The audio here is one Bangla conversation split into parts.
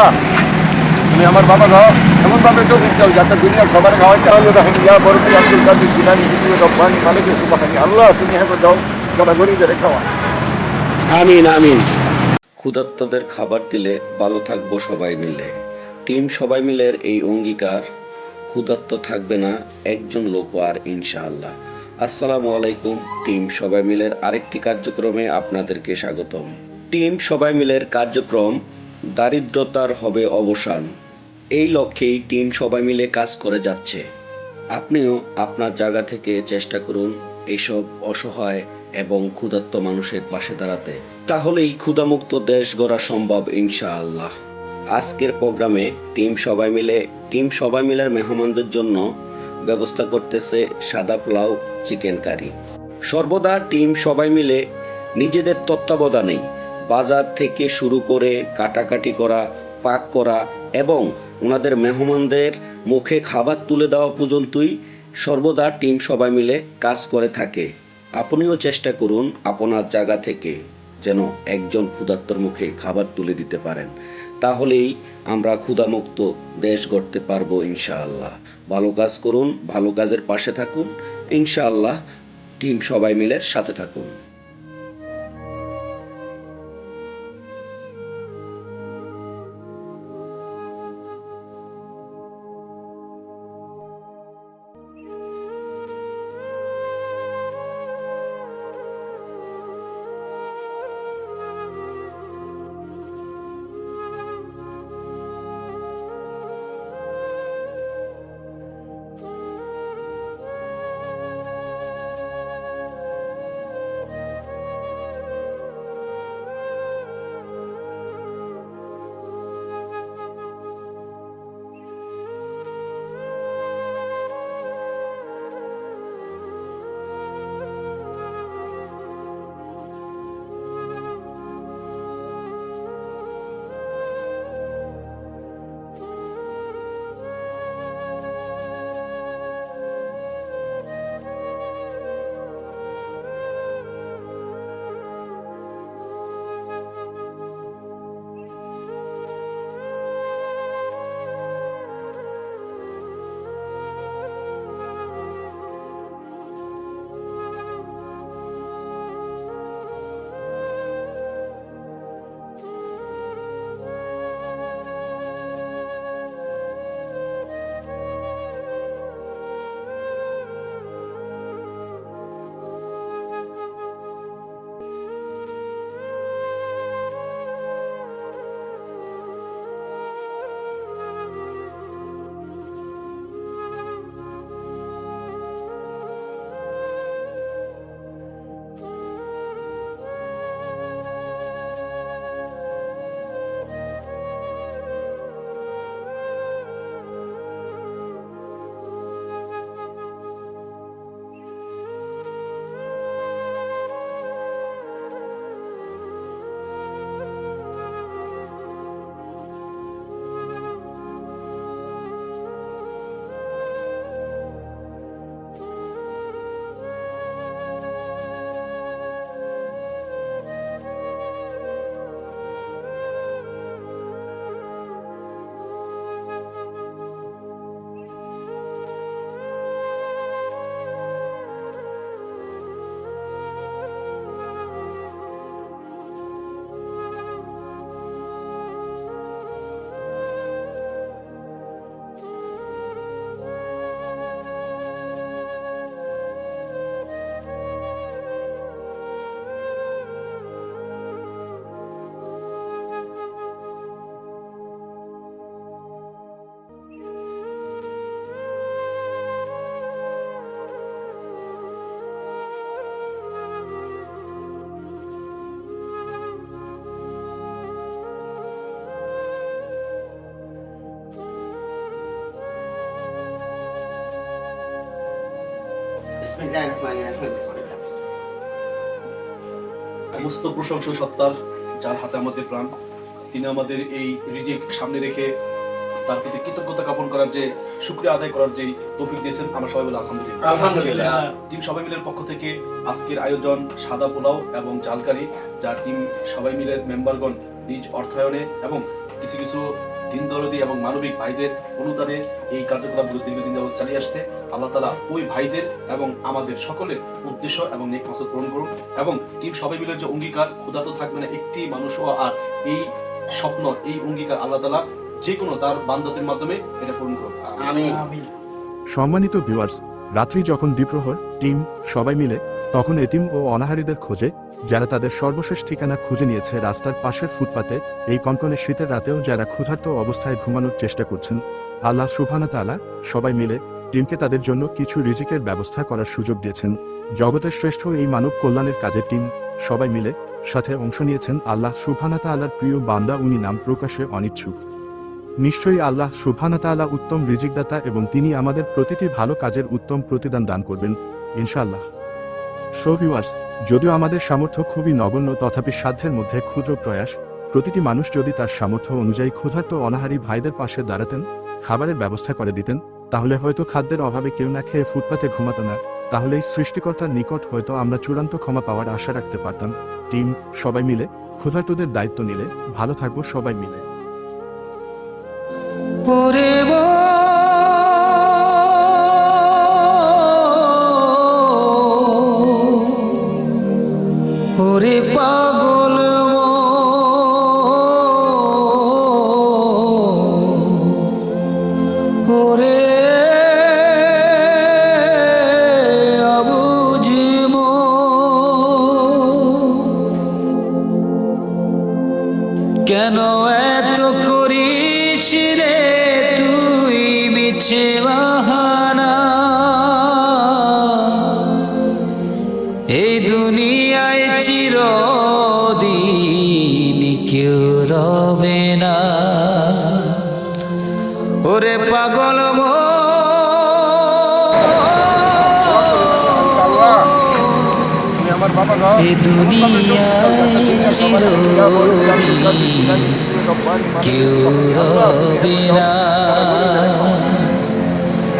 আল্লাহ তুমি আমার বাবা দাও। এমন ভাবে তো দিতে হবে যাতে দুনিয়া সবার খাওয়াইতে আল্লাহ দেখেন ইয়া বরফি আব্দুল কাদের জিলানি জিনিস রব্বানি মালিক সুবাহানি আল্লাহ তুমি হ্যাঁ দাও যারা গরিবের খাওয়া। আমিন আমিন। ক্ষুধার্তদের খাবার দিলে ভালো থাকব সবাই মিলে। টিম সবাই মিলের এই অঙ্গীকার। ক্ষুধার্ত থাকবে না একজন লোক আর ইনশাআল্লাহ। আসসালামু আলাইকুম টিম সবাই মিলের আরেকটি কার্যক্রমে আপনাদেরকে স্বাগতম। টিম সবাই মিলের কার্যক্রম দারিদ্রতার হবে অবসান। এই লক্ষ্যেই টিম সবাই মিলে কাজ করে যাচ্ছে। আপনিও আপনার জায়গা থেকে চেষ্টা করুন এইসব অসহায় এবং ক্ষুধার্ত মানুষের পাশে দাঁড়াতে। তাহলেই ক্ষুধামুক্ত দেশ গড়া সম্ভব ইনশাআল্লাহ। আজকের প্রোগ্রামে টিম সবাই মিলে, টিম সবাই মিলের মেহমানদের জন্য ব্যবস্থা করতেছে সাদা পোলাও, চিকেন কারি। সর্বদা টিম সবাই মিলে নিজেদের তত্ত্বাবধানেই বাজার থেকে শুরু করে কাটাকাটি করা, পাক করা এবং ওনাদের মেহমানদের মুখে খাবার তুলে দেওয়া পর্যন্তই সর্বদা টিম সবাই মিলে কাজ করে থাকে। আপনিও চেষ্টা করুন আপনার জায়গা থেকে যেন একজন ক্ষুধার্তর মুখে খাবার তুলে দিতে পারেন। তাহলেই আমরা ক্ষুধামুক্ত দেশ গড়তে পারব ইনশাআল্লাহ। ভালো কাজ করুন, ভালো কাজের পাশে থাকুন। ইনশাআল্লাহ টিম সবাই মিলে সাথে থাকুন। সমস্ত প্রশংসা সত্তার যার হাতে আমাদের প্রাণ তিনি আমাদের এই রিজিক সামনে রেখে তার প্রতি কৃতজ্ঞতা জ্ঞাপন করার যে শুক্রিয়া আদায় করার যে তৌফিক দিয়েছেন আমরা সবাই মিলে আলহামদুলিল্লাহ। আলহামদুলিল্লাহ। টিম সবাই মিলের পক্ষ থেকে আজকের আয়োজন সাদা পোলাও এবং জালকারি যা টিম সবাই মিলের মেম্বারগণ নিজ অর্থায়নে এবং কিছু কিছু দিন দরদি এবং মানবিক ভাইদের অনুদানে এই কার্যকলাপগুলো দীর্ঘদিন যাবত চালিয়ে আসছে। আল্লাহ তালা ওই ভাইদের এবং আমাদের সকলের উদ্দেশ্য এবং নেক মাসুদ পূরণ করুন এবং টিম সবাই মিলে যে অঙ্গীকার ক্ষুধা তো থাকবে না একটি মানুষও আর এই স্বপ্ন এই অঙ্গীকার আল্লাহ তালা যে কোনো তার বান্দাদের মাধ্যমে এটা পূরণ করুন সম্মানিত ভিউয়ার্স রাত্রি যখন দ্বীপ্রহর টিম সবাই মিলে তখন এটিম ও অনাহারীদের খোঁজে যারা তাদের সর্বশেষ ঠিকানা খুঁজে নিয়েছে রাস্তার পাশের ফুটপাতে, এই কনকনে শীতের রাতেও যারা ক্ষুধার্ত অবস্থায় ঘুমানোর চেষ্টা করছেন, আল্লাহ সুবহানা তাআলা সবাই মিলে টিমকে তাদের জন্য কিছু রিজিকের ব্যবস্থা করার সুযোগ দিয়েছেন। জগতের শ্রেষ্ঠ এই মানব কল্যাণের কাজের টিম সবাই মিলে সাথে অংশ নিয়েছেন আল্লাহ সুবহানা তাআলার প্রিয় বান্দা উনি নাম প্রকাশে অনিচ্ছুক। নিশ্চয়ই আল্লাহ সুবহানা তাআলা উত্তম রিজিকদাতা এবং তিনি আমাদের প্রতিটি ভালো কাজের উত্তম প্রতিদান দান করবেন। ইনশাআল্লাহ। সো ভিউয়ার্স যদিও আমাদের সামর্থ্য খুবই নগণ্য, তথাপি সাধ্যের মধ্যে ক্ষুদ্র প্রয়াস, প্রতিটি মানুষ যদি তার সামর্থ্য অনুযায়ী ক্ষুধার্ত অনাহারী ভাইদের পাশে দাঁড়াতেন, খাবারের ব্যবস্থা করে দিতেন, তাহলে হয়তো খাদ্যের অভাবে কেউ না খেয়ে ফুটপাতে ঘুমাতো না। তাহলেই সৃষ্টিকর্তার নিকট হয়তো আমরা চূড়ান্ত ক্ষমা পাওয়ার আশা রাখতে পারতাম। টিম, সবাই মিলে, ক্ষুধার্তদের দায়িত্ব নিলে, ভালো থাকব সবাই মিলে। এত করিস রে তুই মিছে এ দুনিয়ায় চিরদিন কেউ রবে না।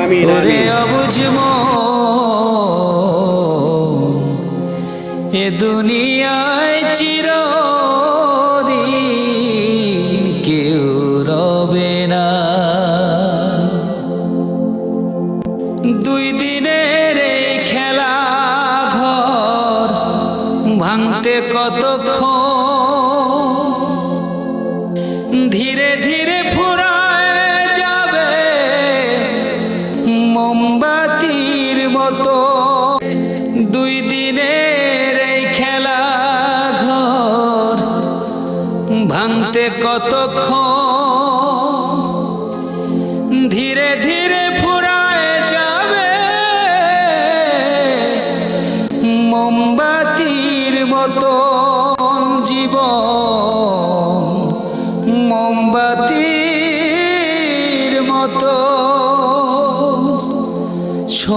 আমিন ওরে আমিন অবুঝ এ দুনিয়ায় চিরদিন মতো দুই দিনের এই খেলা ঘর। ভাঙতে কতক্ষণ ধীরে ধীরে ফুরায় যাবে। মোমবাতির মতন জীবন মোমবাতির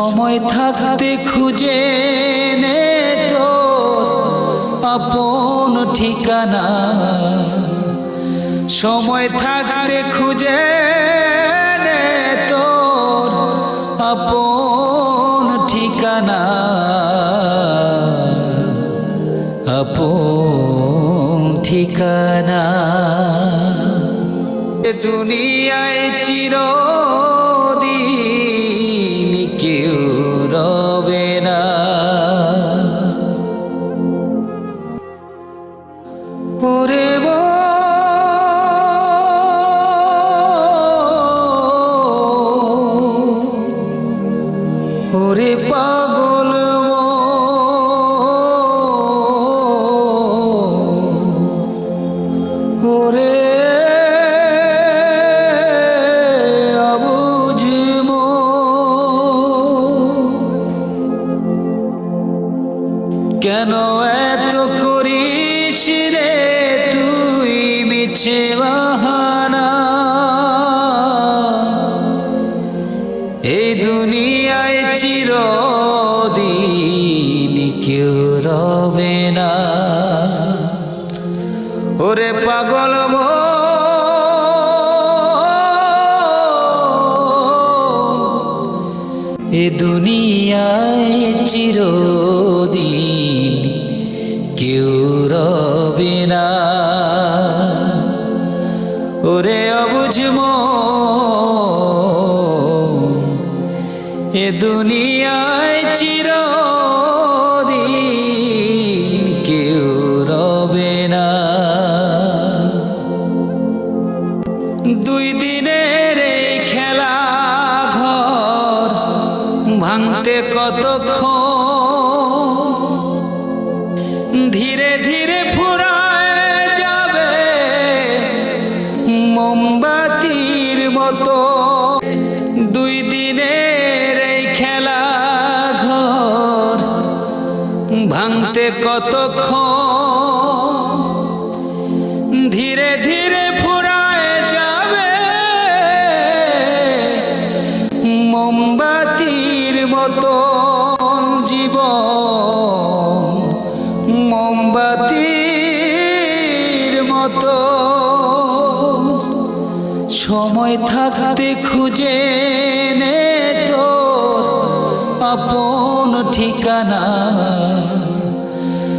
সময় থাকতে খুঁজে নে তোর আপন ঠিকানা। সময় থাকতে খুঁজে নে তোর আপন ঠিকানা। আপন ঠিকানা। দুনিয়ায় চিরদিন কেন এত করিস রে তুই মিছে বাহানা? এই দুনিয়ায় চিরদিন কেউ রবে না। ওরে পাগল এ দুনিয়ায় চিরদিন অবুঝম এ দুনিয়ায় মতো দুই দিনের এই খেলা ঘর। ভাঙতে কতক্ষণ ধীরে ধীরে ফুরায় যাবে। মোমবাতির মতো জীবন। সময় থাকতে খুঁজে নে তোর আপন ঠিকানা।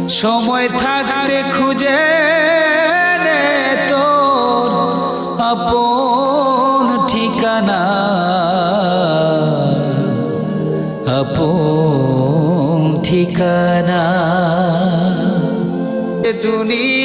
সময় থাকতে খুঁজে নে তোর আপন ঠিকানা। আপন ঠিকানা। দুনিয়া